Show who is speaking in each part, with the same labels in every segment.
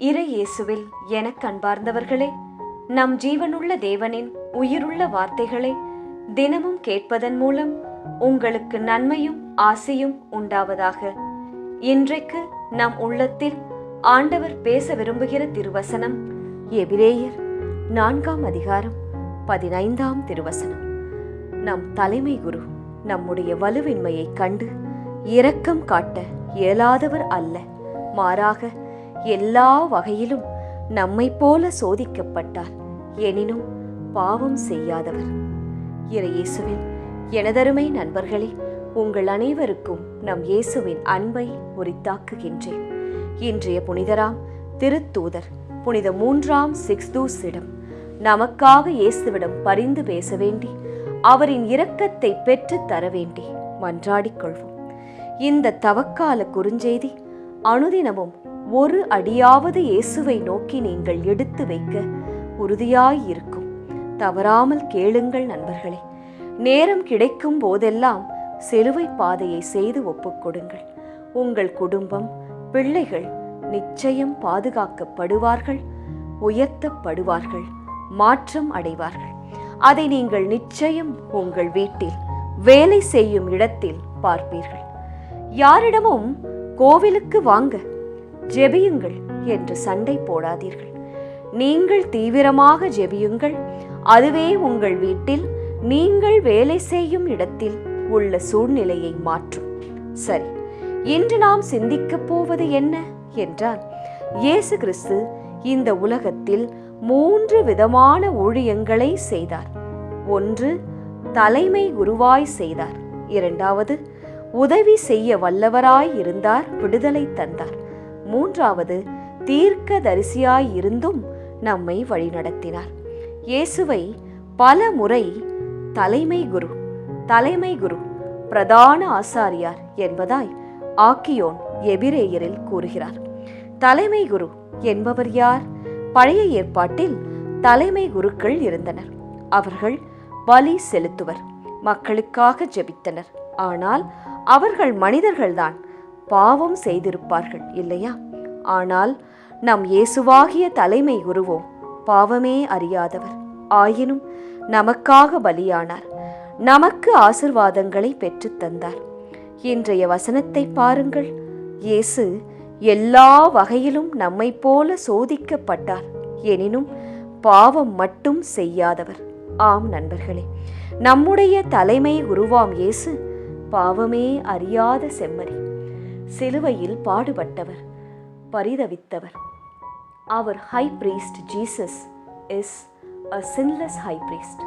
Speaker 1: இறை இயேசுவில் எனக் அன்பார்ந்தவர்களே நம் ஜீவனுள்ள தேவனின் உயிருள்ள வார்த்தைகளை தினமும் கேட்பதன் மூலம் உங்களுக்கு நன்மையும் ஆசையும் உண்டாவதாக. இன்றைக்கு நம் உள்ளத்தில் ஆண்டவர் பேச விரும்புகிற திருவசனம் எபிரேயர் நான்காம் அதிகாரம் பதினைந்தாம் திருவசனம். நம் தலைமை குரு நம்முடைய வலுவின்மையைக் கண்டு இரக்கம் காட்ட இயலாதவர் அல்ல மாறாக எல்லா வகையிலும் நம்மை போல சோதிக்கப்பட்டார். எனினும் பாவம் செய்யாதவர். இறையேசுவின் எனதருமை நண்பர்களே உங்கள் அனைவருக்கும் நம் இயேசுவின் அன்பை உரித்தாக்குகின்றேன். இன்றைய புனிதராம் திருத்தூதர் புனித மூன்றாம் சிக்ஸ்தூஸிடம் நமக்காக இயேசுவிடம் பரிந்து பேச வேண்டி அவரின் இரக்கத்தை பெற்றுத் தர வேண்டி மன்றாடிக் கொள்வோம். இந்த தவக்கால குறுஞ்செய்தி அனுதினமும் ஒரு அடியாவது இயேசுவை நோக்கி நீங்கள் எடுத்து வைக்க உறுதியாயிருக்கும். தவறாமல் கேளுங்கள் நண்பர்களே. நேரம் கிடைக்கும் போதெல்லாம் சிலுவை பாதையை செய்து ஒப்புக்கொடுங்கள் உங்கள் குடும்பம் பிள்ளைகள் நிச்சயம் பாதுகாக்கப்படுவார்கள் உயர்த்தப்படுவார்கள் மாற்றம் அடைவார்கள். அதை நீங்கள் நிச்சயம் உங்கள் வீட்டில் வேலை செய்யும் இடத்தில் பார்ப்பீர்கள். யாரிடமும் கோவிலுக்கு வாங்க ஜெபியுங்கள் என்று சண்டை போடாதீர்கள். நீங்கள் தீவிரமாக ஜெபியுங்கள். அதுவே உங்கள் வீட்டில் நீங்கள் வேலை செய்யும் இடத்தில் உள்ள சூழ்நிலையை மாற்றும். சரி இன்று நாம் சிந்திக்கப் போவது என்ன? என்றால் இயேசு கிறிஸ்து இந்த உலகத்தில் மூன்று விதமான ஊழியங்களை செய்தார். ஒன்று தலைமை குருவாய் செய்தார். இரண்டாவது உதவி செய்ய வல்லவராய் இருந்தார் விடுதலை தந்தார். மூன்றாவது தீர்க்க தரிசியாயிருந்தும் நம்மை வழிநடத்தினார். இயேசுவை பல முறை தலைமை குரு தலைமை குரு பிரதான ஆசாரியார் என்பதாய் ஆக்கியோன் எபிரேயரில் கூறுகிறார். தலைமை குரு என்பவர் யார்? பழைய ஏற்பாட்டில் தலைமை குருக்கள் இருந்தனர். அவர்கள் பலி செலுத்துவர் மக்களுக்காக ஜெபித்தனர். ஆனால் அவர்கள் மனிதர்கள்தான் பாவம் செய்திருப்பார்கள் இல்லையா? ஆனால் நம் இயேசுவாகிய தலைமை உருவோம் பாவமே அறியாதவர். ஆயினும் நமக்காக பலியானார். நமக்கு ஆசிர்வாதங்களை பெற்றுத் தந்தார். இன்றைய வசனத்தை பாருங்கள். இயேசு எல்லா வகையிலும் நம்மைப் போல சோதிக்கப்பட்டார். எனினும் பாவம் மட்டும் செய்யாதவர். ஆம் நண்பர்களே நம்முடைய தலைமை உருவாம் இயேசு. பாவமே அறியாத செம்மறி. சிலுவையில் பாடுபட்டவர் பரிதவித்தவர். அவர் high priest Jesus is a sinless high priest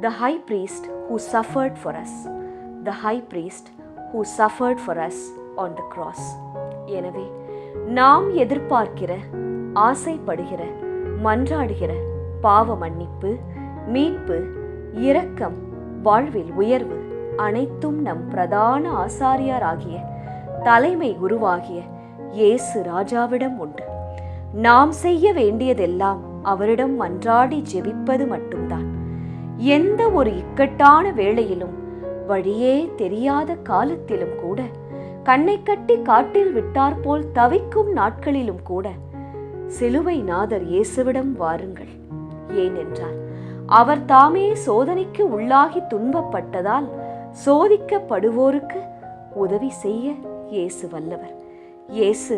Speaker 1: the high priest who suffered for us the high priest who suffered for us on the cross எனவே நாம் எதிர்பார்க்கிற ஆசைப்படுகிற மன்றாடுகிற பாவ மன்னிப்பு மீட்பு இரக்கம் வாழ்வில் உயர்வு அனைத்தும் நம் பிரதான ஆசாரியாராகிய தலைமை குருவாகிய இயேசு ராஜாவிடம் உண்டு. நாம் செய்ய வேண்டியதெல்லாம் அவரிடம் மன்றாடி ஜெபிப்பது மட்டும்தான். எந்த ஒரு இக்கட்டான வேளையிலும் வழியே தெரியாத காலத்திலும் கூட கண்ணை கட்டி காட்டில் விட்டார் போல் தவிக்கும் நாட்களிலும் கூட சிலுவை நாதர் இயேசுவிடம் வாருங்கள். ஏனென்றால் அவர் தாமே சோதனைக்கு உள்ளாகி துன்பப்பட்டதால் சோதிக்கப்படுவோருக்கு உதவி செய்ய இயேசு வல்லவர். இயேசு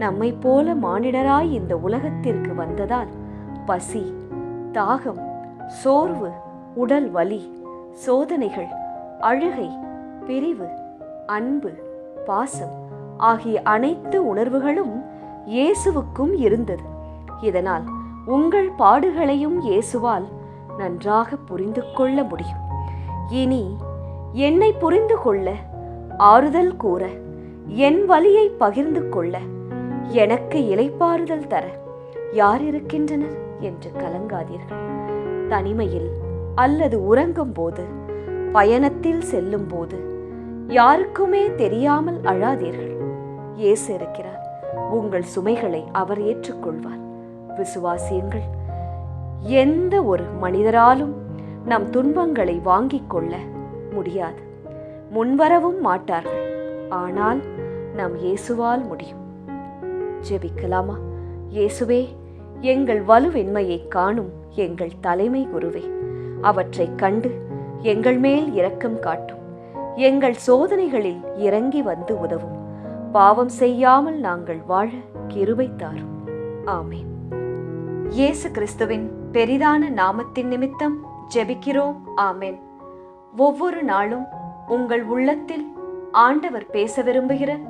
Speaker 1: நம்மைப் போல மானிடராய் இந்த உலகத்திற்கு வந்ததால் பசி தாகம் சோர்வு உடல் வலி சோதனைகள் அழுகை பிரிவு அன்பு பாசம் ஆகிய அனைத்து உணர்வுகளும் இயேசுவுக்கும் இருந்தது. இதனால் உங்கள் பாடுகளையும் இயேசுவால் நன்றாக புரிந்து கொள்ள முடியும். இனி என்னை புரிந்து கொள்ள ஆறுதல் கூற என் வலியை பகிர்ந்து கொள்ள எனக்கு இலைப்பாறுதல் தர யார் இருக்கின்றனர் என்று கலங்காதீர்கள். தனிமையில் அல்லது உறங்கும் போது பயணத்தில் செல்லும் போது யாருக்குமே தெரியாமல் அழாதீர்கள். இயேசு இருக்கிறார். உங்கள் சுமைகளை அவர் ஏற்றுக்கொள்வார். விசுவாசியுங்கள். எந்த ஒரு மனிதராலும் நம் துன்பங்களை வாங்கிக் கொள்ள முடியாது. முன்வரவும் மாட்டார்கள். ஆனால் நாம் இயேசுவால் முடியும். ஜெபிக்கலாமா? இயேசுவே எங்கள் வலுவின்மையை காணும் எங்கள் தலைமை குருவே. அவற்றைக் கண்டு எங்கள் மேல் இரக்கம் காட்டும். எங்கள் சோதனைகளில் இறங்கி வந்து உதவும். பாவம் செய்யாமல் நாங்கள் வாழ கிருபை தாரும். ஆமேன். இயேசு கிறிஸ்துவின் பெரிதான நாமத்தின் நிமித்தம் ஜெபிக்கிறோம். ஆமேன். ஒவ்வொரு நாளும் உங்கள் உள்ளத்தில் ஆண்டவர் பேச விரும்புகிற